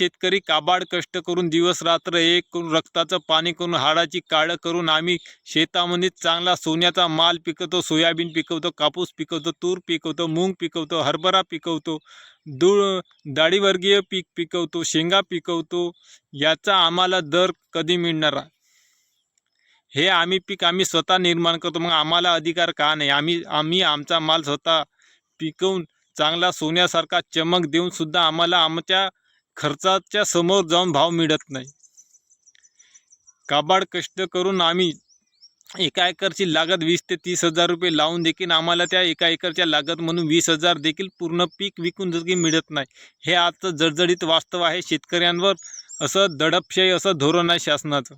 शेतकरी काबाड कष्ट करून दिवस रात्र एक करून रक्ताचं पाणी करून हाडाची काळं करून आम्ही शेतामध्ये चांगला सोन्याचा माल पिकवतो सोयाबीन पिकवतो कापूस पिकवतो तूर पिकवतो मूग पिकवतो हरभरा पिकवतो दूळ डाळीवर्गीय पीक पिकवतो शेंगा पिकवतो याचा आम्हाला दर कधी मिळणार आहे? हे आम्ही पीक आम्ही स्वतः निर्माण करतो मग आम्हाला अधिकार का नाही आम्ही आम्ही आमचा माल स्वतः पिकवून चांगला सोन्यासारखा चमक देऊन सुद्धा आम्हाला आमच्या खर्चाच्या समोर जाऊन भाव मिळत नाही. काबाड कष्ट करून आम्ही एका एकरची लागत वीस ते तीस हजार रुपये लावून देखील आम्हाला त्या एका एकरच्या लागत म्हणून वीस हजार देखील पूर्ण पीक विकून देखील मिळत नाही. हे आजचं जडजडीत वास्तव आहे शेतकऱ्यांवर असं दडपशाही असं धोरण आहे शासनाचं.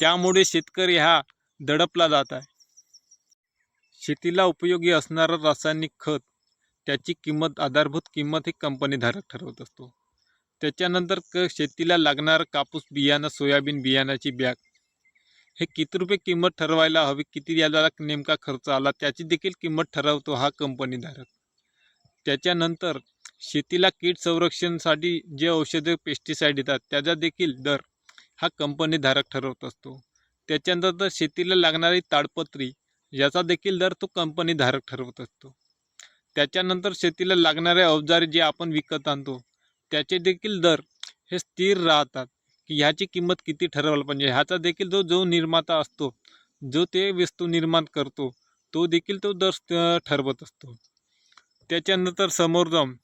त्यामुळे शेतकरी हा दडपला जात आहे. शेतीला उपयोगी असणारं रासायनिक खत त्याची किंमत आधारभूत किंमत ही कंपनीधारक ठरवत असतो. त्याच्यानंतर क शेतीला लागणारं कापूस बियाणं सोयाबीन बियाणाची बॅग. हे किती रुपये किंमत ठरवायला हवी किती याला नेमका खर्च आला त्याची देखील किंमत ठरवतो हा कंपनीधारक त्याच्यानंतर शेतीला कीड संरक्षणसाठी जे औषधे पेस्टिसाईड येतात त्याचा देखील दर हा कंपनीधारक ठरवत असतो. त्याच्यानंतर शेतीला लागणारी ताडपत्री याचा देखील दर तो कंपनीधारक ठरवत असतो. त्याच्यानंतर शेतीला लागणारे अवजारे जे आपण विकत आणतो त्याचे देखील दर हे स्थिर राहतात. की ह्याची किंमत किती ठरवायला पाहिजे? ह्याचा देखील जो जो निर्माता असतो जो ते वस्तू निर्माण करतो तो देखील तो दर ठरवत असतो. त्याच्यानंतर समोर जाऊन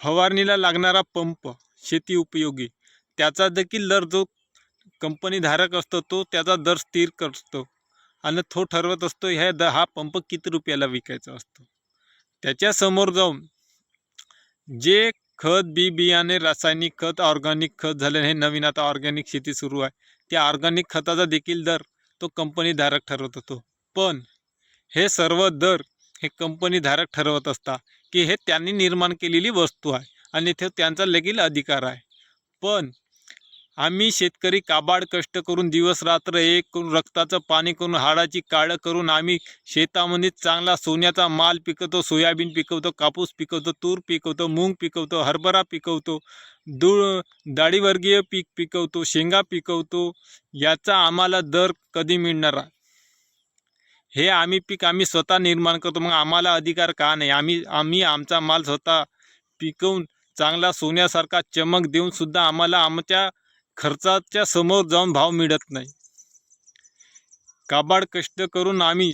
फवारणीला लागणारा पंप शेती उपयोगी त्याचा देखील दर जो कंपनीधारक असतो तो त्याचा दर स्थिर करतो. आणि तो ठरवत असतो ह्या द हा पंप किती रुपयाला विकायचा असतो? त्याच्यासमोर जाऊन जे खत बी बियाणे रासायनिक खत ऑर्गॅनिक खत झाले हे नवीन आता ऑर्गॅनिक शेती सुरू आहे. त्या ऑर्गॅनिक खताचा देखील दर तो कंपनीधारक ठरवत होतो. पण हे सर्व दर हे कंपनीधारक ठरवत असता की हे त्यांनी निर्माण केलेली वस्तू आहे आणि ते त्यांचा देखील अधिकार आहे. पण आम्ही शेतकरी काबाड कष्ट करून दिवस रात्र एक करून रक्ताचं पाणी करून हाडाची काळं करून आम्ही शेतामध्ये चांगला सोन्याचा माल पिकवतो सोयाबीन पिकवतो कापूस पिकवतो तूर पिकवतो मूग पिकवतो हरभरा पिकवतो दूळ डाळीवर्गीय पीक पिकवतो शेंगा पिकवतो याचा आम्हाला दर कधी मिळणार आहे? हे आम्ही पीक आम्ही स्वतः निर्माण करतो मग आम्हाला अधिकार का नाही आम्ही आम्ही आमचा माल स्वतः पिकवून चांगला सोन्यासारखा चमक देऊन सुद्धा आम्हाला आमच्या खर्चाच्या समोर जाऊन भाव मिळत नाही. काबाड कष्ट करून आम्ही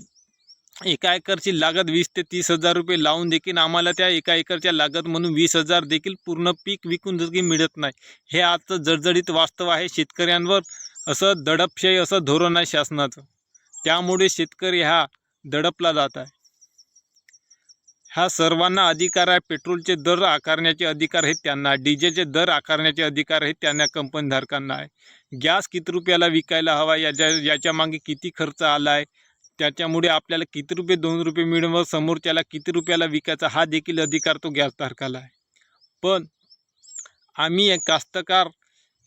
एका एकरची लागत वीस ते तीस हजार रुपये लावून देखील आम्हाला त्या एका एकरच्या लागत म्हणून वीस हजार देखील पूर्ण पीक विकून देखील मिळत नाही. हे आजचं जडजडीत वास्तव आहे शेतकऱ्यांवर असं दडपशाही असं धोरण आहे शासनाचं. त्यामुळे शेतकरी हा दडपला जात आहे. हा सर्वांना अधिकार आहे. पेट्रोलचे दर आकारण्याचे अधिकार आहेत त्यांना. डिझेलचे दर आकारण्याचे अधिकार आहेत त्यांना. कंपनीधारकांना आहे. गॅस किती रुपयाला विकायला हवा? याच्या याच्या मागे किती खर्च आला आहे त्याच्यामुळे आपल्याला किती रुपये दोन रुपये मिळून व समोरच्याला किती रुपयाला विकायचा? हा देखील अधिकार तो गॅसधारकाला आहे. पण आम्ही एक कास्तकार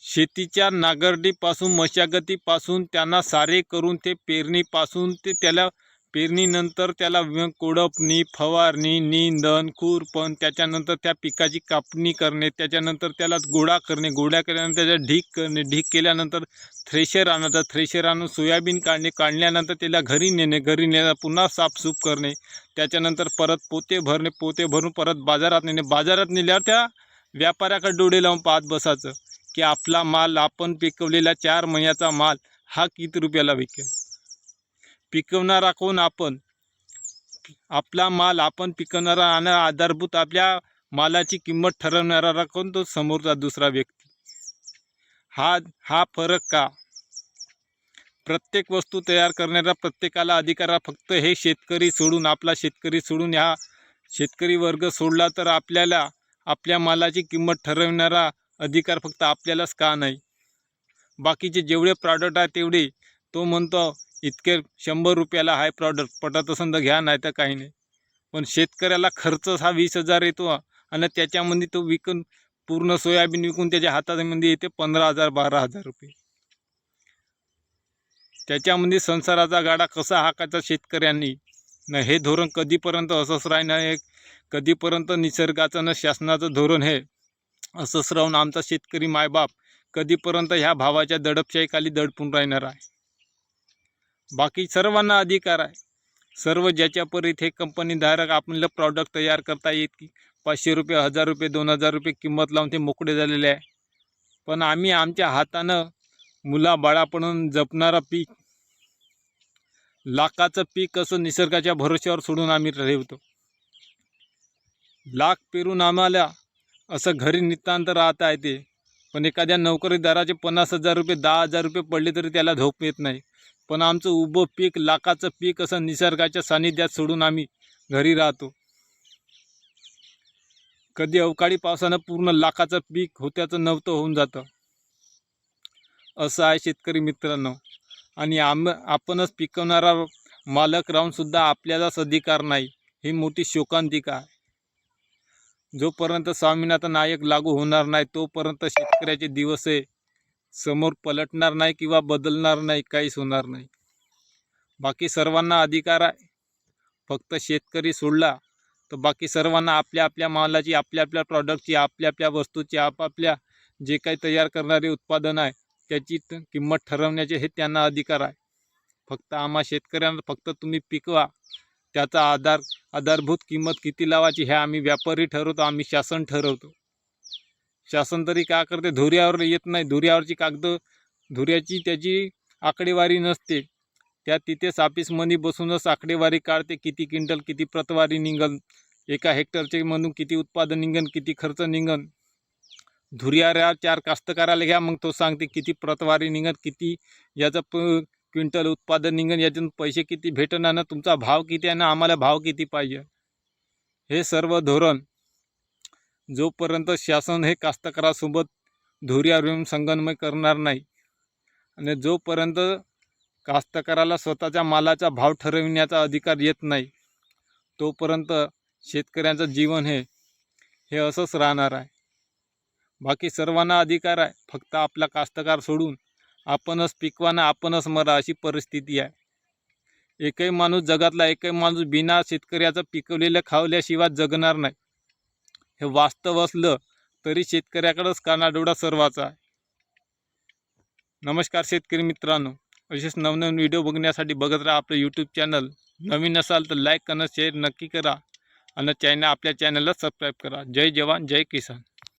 शेतीच्या नागरडीपासून मशागतीपासून त्यांना सारे करून ते पेरणीपासून ते त्याला पेरणीनंतर त्याला कोडपणी फवारणी निंदण खुरपण त्याच्यानंतर त्या पिकाची कापणी करणे त्याच्यानंतर त्याला गोळा करणे गोळा केल्यानंतर त्याचा ढीक करणे ढीक केल्यानंतर थ्रेशर आणायचं थ्रेशर आणून सोयाबीन काढणे काढल्यानंतर त्याला घरी नेणे घरी नेणं पुन्हा साफसूफ करणे त्याच्यानंतर परत पोते भरणे पोते भरून परत बाजारात नेणे बाजारात नेल्यावर त्या व्यापाऱ्याकडे डोळे लावून पाहत बसायचं की आपला माल आपण पिकवलेला चार महिन्याचा माल हा किती रुपयाला विकेल? पिकवणारा कोण आपण? आपला माल आपण पिकवणारा आणि आधारभूत आपल्या मालाची किंमत ठरवणारा कोण? तो समोरचा दुसरा व्यक्ती. हा हा फरक का? प्रत्येक वस्तू तयार करणाऱ्या प्रत्येकाला अधिकार फक्त हे शेतकरी सोडून आपला शेतकरी सोडून ह्या शेतकरी वर्ग सोडला तर आपल्याला आपल्या मालाची किंमत ठरवणारा अधिकार फक्त आपल्यालाच का नाही? बाकीचे जेवढे प्रॉडक्ट आहे तेवढे तो म्हणतो इतके शंभर रुपयाला हाय प्रॉडक्ट पटत असेल तर घ्या नाही तर काही नाही. पण शेतकऱ्याला खर्च हा वीस हजार येतो आणि त्याच्यामध्ये तो विकून पूर्ण सोयाबीन विकून त्याच्या हातामध्ये येते पंधरा हजार बारा हजार रुपये. त्याच्यामध्ये संसाराचा गाडा कसा हाकायचा शेतकऱ्यांनी? न हे धोरण कधीपर्यंत असंच राहणार आहे? कधीपर्यंत निसर्गाचं न शासनाचं धोरण हे? असंच राहून आमचा शेतकरी मायबाप कधीपर्यंत ह्या भावाच्या दडपशाहीखाली दडपून राहणार आहे? बाकी सर्वांना अधिकार आहे. सर्व ज्याच्या परीत हे कंपनीधारक आपल्याला प्रॉडक्ट तयार करता येत की पाचशे रुपये हजार रुपये दोन हजार रुपये किंमत लावून ते मोकळे झालेले आहे. पण आम्ही आमच्या हातानं मुलाबाळापणून जपणारा पीक लाखाचं पीक असं निसर्गाच्या भरोश्यावर सोडून आम्ही ठेवतो. लाख पेरून आम्हाला असं घरी नितांत राहता येते. पण एखाद्या नोकरीदाराचे पन्नास हजार रुपये दहा हजार रुपये पडले तरी त्याला झोप येत नाही. पण आमचं उभं पीक लाखाचं पीक असं निसर्गाच्या सानिध्यात सोडून आम्ही घरी राहतो. कधी अवकाळी पावसानं पूर्ण लाखाचं पीक होत्याचं नव्हतं होऊन जातं. असं आहे शेतकरी मित्रांनो. आणि आम आपणच पिकवणारा मालक राहूनसुद्धा आपल्यालाच अधिकार नाही. ही मोठी शोकांतिका आहे. जोपर्यंत स्वामीनाथन नायक लागू होणार नाही तोपर्यंत शेतकऱ्याचे दिवस हे समोर पलटणार नाही किंवा बदलणार नाही काहीच होणार नाही. बाकी सर्वांना अधिकार आहे. फक्त शेतकरी सोडला तर बाकी सर्वांना आपल्या आपल्या मालाची आपल्या आपल्या प्रॉडक्टची आपल्या आपल्या वस्तूची आपापल्या जे काही तयार करणारे उत्पादन आहे त्याची किंमत ठरवण्याचे हे त्यांना अधिकार आहे. फक्त आम्हा शेतकऱ्यांना फक्त तुम्ही पिकवा. त्याचा आधार आधारभूत किंमत किती लावायची हे आम्ही व्यापारी ठरवतो आम्ही शासन ठरवतो. शासन तरी का करते? धुऱ्यावर येत नाही. धुऱ्यावरची कागद धुऱ्याची त्याची आकडेवारी नसते. त्या तिथेच ऑफिसमध्ये बसूनच आकडेवारी काढते. किती क्विंटल किती प्रतवारी निघन? एका हेक्टरचे म्हणून किती उत्पादन निघन? किती खर्च निघन? धुऱ्याऱ्या चार कास्तकाराला घ्या मग तो सांगते किती प्रतवारी निघत किती याचं प क्विंटल उत्पादन निघन यातून पैसे किती भेटणार ना तुमचा भाव किती आहे ना आम्हाला भाव किती पाहिजे? हे सर्व धोरण जोपर्यंत शासन हे कास्तकारासोबत धुर्यारुम संगनमय करणार नाही आणि जोपर्यंत कास्तकाराला स्वतःच्या मालाचा भाव ठरविण्याचा अधिकार येत नाही तोपर्यंत शेतकऱ्यांचं जीवन हे हे असंच राहणार आहे. बाकी सर्वांना अधिकार आहे फक्त आपला कास्तकार सोडून आपणच पिकवाना आपणच मरा अशी परिस्थिती आहे. एकही माणूस जगातला एकही माणूस बिना शेतकऱ्याचं पिकवलेलं खावल्याशिवाय जगणार नाही. हे वास्तव असलं तरी शेतकऱ्याकडंच कानाडोळा सर्वाचा आहे. नमस्कार शेतकरी मित्रांनो. असेच नवनवीन व्हिडिओ बघण्यासाठी बघत राहा आपलं यूट्यूब चॅनल नवीन असाल तर लाईक करणं शेअर नक्की करा. आणि चॅनल आपल्या चॅनलला सबस्क्राईब करा. जय जवान जय किसान.